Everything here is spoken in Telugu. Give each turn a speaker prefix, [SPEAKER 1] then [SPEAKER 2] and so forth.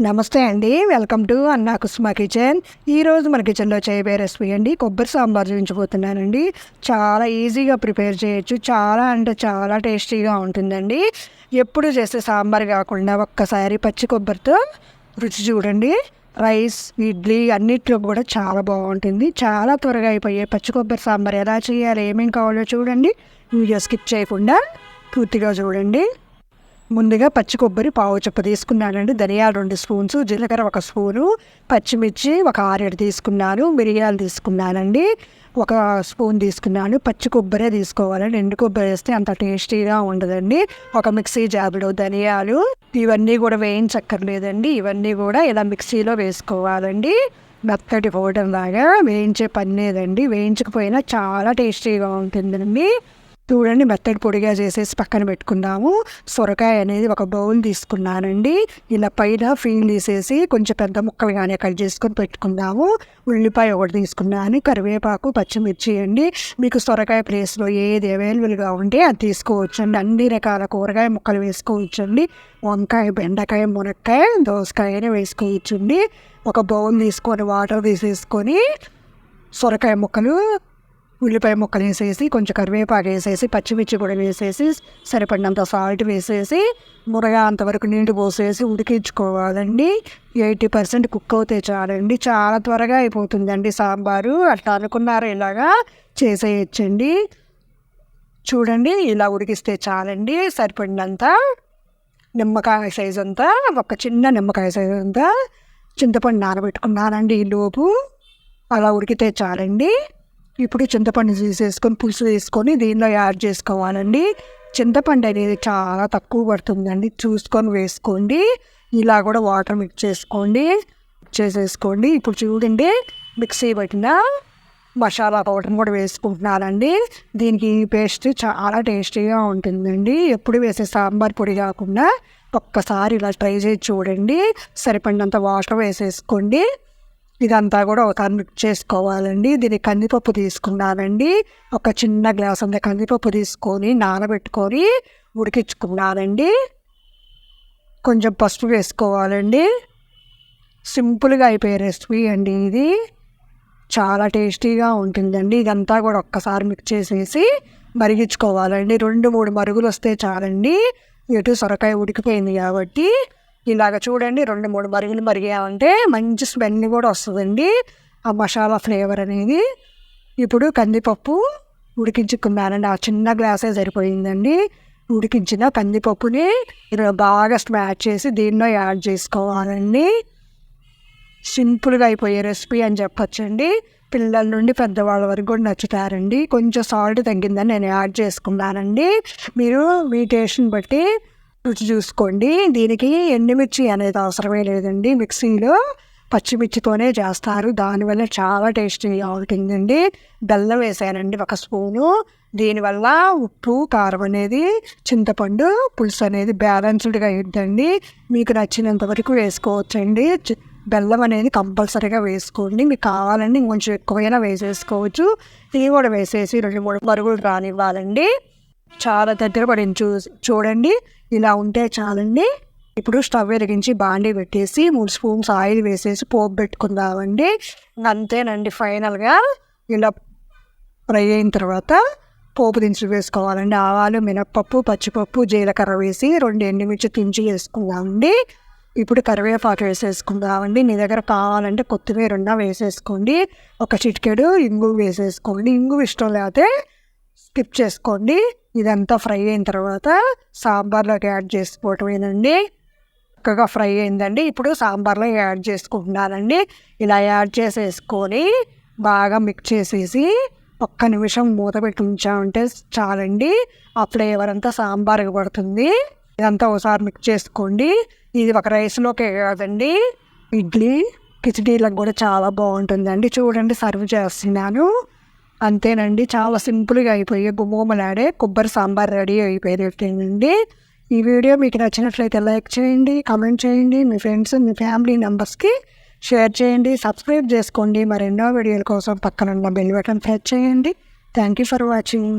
[SPEAKER 1] నమస్తే అండి. వెల్కమ్ టు అన్నా కుస్మా కిచెన్. ఈరోజు మన కిచెన్లో చేయబోయే రెసిపీ అండి. కొబ్బరి సాంబార్ చూపించబోతున్నానండి చాలా ఈజీగా ప్రిపేర్ చేయొచ్చు. చాలా అంటే చాలా టేస్టీగా ఉంటుందండి. ఎప్పుడు చేసే సాంబార్ కాకుండా ఒక్కసారి పచ్చి కొబ్బరితో రుచి చూడండి. రైస్ ఇడ్లీ అన్నిట్లో కూడా చాలా బాగుంటుంది. చాలా త్వరగా అయిపోయే పచ్చి కొబ్బరి సాంబార్ ఎలా చేయాలి ఏమేమి కావాలో చూడండి. వీడియో స్కిప్ చేయకుండా పూర్తిగా చూడండి. ముందుగా పచ్చి కొబ్బరి పావు చెప్ప తీసుకున్నానండి. ధనియాలు రెండు స్పూన్స్ జీలకర్ర ఒక స్పూను పచ్చిమిర్చి ఒక ఆరేడు తీసుకున్నాను మిరియాలు తీసుకున్నానండి. ఒక స్పూన్ తీసుకున్నాను. పచ్చి కొబ్బరే తీసుకోవాలండి. ఎండు కొబ్బరి వేస్తే అంత టేస్టీగా ఉండదండి. ఒక మిక్సీ జాబులో ధనియాలు ఇవన్నీ కూడా వేయించక్కర్లేదండి. ఇవన్నీ కూడా ఇలా మిక్సీలో వేసుకోవాలండి. మెత్తటి పౌడర్ లాగా వేయించే పని లేదండి. వేయించకపోయినా చాలా టేస్టీగా ఉంటుందండి. చూడండి మెత్తడి పొడిగా చేసేసి పక్కన పెట్టుకున్నాము. సొరకాయ అనేది ఒక బౌల్ తీసుకున్నానండి. ఇలా పైన ఫీల్ తీసేసి కొంచెం పెద్ద ముక్కలుగానే కట్ చేసుకొని పెట్టుకున్నాము. ఉల్లిపాయ ఒకటి తీసుకున్నాను. కరివేపాకు పచ్చిమిర్చి అండి. మీకు సొరకాయ ప్లేస్లో ఏది అవైలబుల్గా ఉంటే అది తీసుకోవచ్చండి. అన్ని రకాల కూరగాయ ముక్కలు వేసుకోవచ్చండి. వంకాయ బెండకాయ మునక్కాయ దోసకాయనే వేసుకోవచ్చండి. ఒక బౌల్ తీసుకొని వాటర్ తీసేసుకొని సొరకాయ ముక్కలు ఉల్లిపాయ ముక్కలు వేసేసి కొంచెం కరివేపాకు వేసేసి పచ్చిమిర్చి కూడా వేసేసి సరిపడినంత సాల్ట్ వేసేసి మురగా అంతవరకు నీళ్ళు పోసేసి ఉడికించుకోవాలండి. ఎయిటీ పర్సెంట్ కుక్ అవుతే చాలండి. చాలా త్వరగా అయిపోతుందండి సాంబారు. అట్లా అనుకున్నారు ఇలాగా చేసేయచ్చండి. చూడండి ఇలా ఉడికిస్తే చాలండి. సరిపడినంత నిమ్మకాయ సైజ్ అంతా ఒక చిన్న నిమ్మకాయ సైజ్ అంతా చింతపండు నానబెట్టుకున్నానండి ఈ లోపు. అలా ఉడికితే చాలండి. ఇప్పుడు చింతపండు తీసేసుకొని పులుసు వేసుకొని దీనిలో యాడ్ చేసుకోవాలండి. చింతపండు అనేది చాలా తక్కువ పడుతుందండి. చూసుకొని వేసుకోండి. ఇలా కూడా వాటర్ మిక్స్ చేసుకోండి. చేసేసుకోండి. ఇప్పుడు చూడండి మిక్సీ పెట్టిన మసాలా పౌడర్ కూడా వేసుకుంటున్నానండి. దీనికి పేస్ట్ చాలా టేస్టీగా ఉంటుందండి. ఎప్పుడు వేసే సాంబార్ పొడి కాకుండా ఒక్కసారి ఇలా ట్రై చేసి చూడండి. సరిపడినంత వాటర్ వేసేసుకోండి. ఇదంతా కూడా ఒక మిక్స్ చేసుకోవాలండి. దీనికి కందిపప్పు తీసుకున్నానండి. ఒక చిన్న గ్లాస్ అంత కందిపప్పు తీసుకొని నానబెట్టుకొని ఉడికించుకున్నానండి. కొంచెం పసుపు వేసుకోవాలండి. సింపుల్గా అయిపోయే రెసిపీ అండి ఇది. చాలా టేస్టీగా ఉంటుందండి. ఇదంతా కూడా ఒక్కసారి మిక్స్ చేసేసి మరిగించుకోవాలండి. రెండు మూడు మరుగులు వస్తే చాలండి. ఎటు సొరకాయ ఉడికిపోయింది కాబట్టి ఇలాగ చూడండి రెండు మూడు మరుగులు మరిగామంటే మంచి స్మెల్ కూడా వస్తుందండి. ఆ మసాలా ఫ్లేవర్ అనేది. ఇప్పుడు కందిపప్పు ఉడికించుకున్నానండి. ఆ చిన్న గ్లాసే సరిపోయిందండి. ఉడికించిన కందిపప్పుని బాగా స్మాష్ చేసి దీనిలో యాడ్ చేసుకోవాలండి. సింపుల్గా అయిపోయే రెసిపీ అని చెప్పచ్చండి. పిల్లల నుండి పెద్దవాళ్ళ వరకు కూడా నచ్చుతారండి. కొంచెం సాల్ట్ తగ్గిందని నేను యాడ్ చేసుకున్నానండి. మీరు మీ టేస్ట్ని బట్టి రుచి చూసుకోండి. దీనికి ఎండుమిర్చి అనేది అవసరమే లేదండి. మిక్సీలో పచ్చిమిర్చితోనే చేస్తారు. దానివల్ల చాలా టేస్టీగా ఉంటుందండి బెల్లం వేసానండి ఒక స్పూను. దీనివల్ల ఉప్పు కారం అనేది చింతపండు పులుసు అనేది బ్యాలెన్స్డ్గా ఇద్దండి మీకు నచ్చినంత వరకు వేసుకోవచ్చండి. బెల్లం అనేది కంపల్సరీగా వేసుకోండి. మీకు కావాలండి ఇంకొంచెం ఎక్కువైనా వేసేసుకోవచ్చు. ఇది కూడా వేసేసి రెండు మూడు మరుగులు రానివ్వాలండి. చాలా దగ్గర పడింది. చూ చూడండి ఇలా ఉంటే చాలండి. ఇప్పుడు స్టవ్ వెలిగించి బాండీ పెట్టేసి మూడు స్పూన్స్ ఆయిల్ వేసేసి పోపు పెట్టుకుందామండి. అంతేనండి ఫైనల్గా. ఇలా ఫ్రై అయిన తర్వాత పోపు దినుసులు వేసుకోవాలండి. ఆవాలు మినప్పప్పు పచ్చిపప్పు జీలకర్ర వేసి రెండు ఎండుమిర్చి తుంచి వేసుకుందామండి. ఇప్పుడు కరివేపాకు వేసేసుకుందామండి. మీ దగ్గర కావాలంటే కొత్తిమీర ఉన్నా వేసేసుకోండి. ఒక చిటికెడు ఇంగు వేసేసుకోండి. ఇంగు ఇష్టం లేకపోతే స్కిప్ చేసుకోండి. ఇదంతా ఫ్రై అయిన తర్వాత సాంబార్లోకి యాడ్ చేసుకోవటమేనండి చక్కగా ఫ్రై అయిందండి. ఇప్పుడు సాంబార్లో యాడ్ చేసుకుంటున్నానండి. ఇలా యాడ్ చేసేసుకొని బాగా మిక్స్ చేసేసి ఒక్క నిమిషం మూత పెట్టి ఉంచామంటే చాలండి. ఆ ఫ్లేవర్ అంతా సాంబార్కి పడుతుంది ఇదంతా ఒకసారి మిక్స్ చేసుకోండి. ఇది ఒక రైస్లోకే కాదండి. ఇడ్లీ కిచడీలకు కూడా చాలా బాగుంటుందండి. చూడండి సర్వ్ చేస్తున్నాను. అంతేనండి. చాలా సింపుల్గా అయిపోయి గుమ్మలాడే కొబ్బరి సాంబార్ రెడీ అయిపోయినట్టేనండి ఈ వీడియో మీకు నచ్చినట్లయితే లైక్ చేయండి కామెంట్ చేయండి మీ ఫ్రెండ్స్ మీ ఫ్యామిలీ మెంబర్స్కి షేర్ చేయండి సబ్స్క్రైబ్ చేసుకోండి. మరెన్నో వీడియోల కోసం పక్కన ఉన్న బెల్ బటన్ ప్రెస్ చేయండి. Thank you for watching.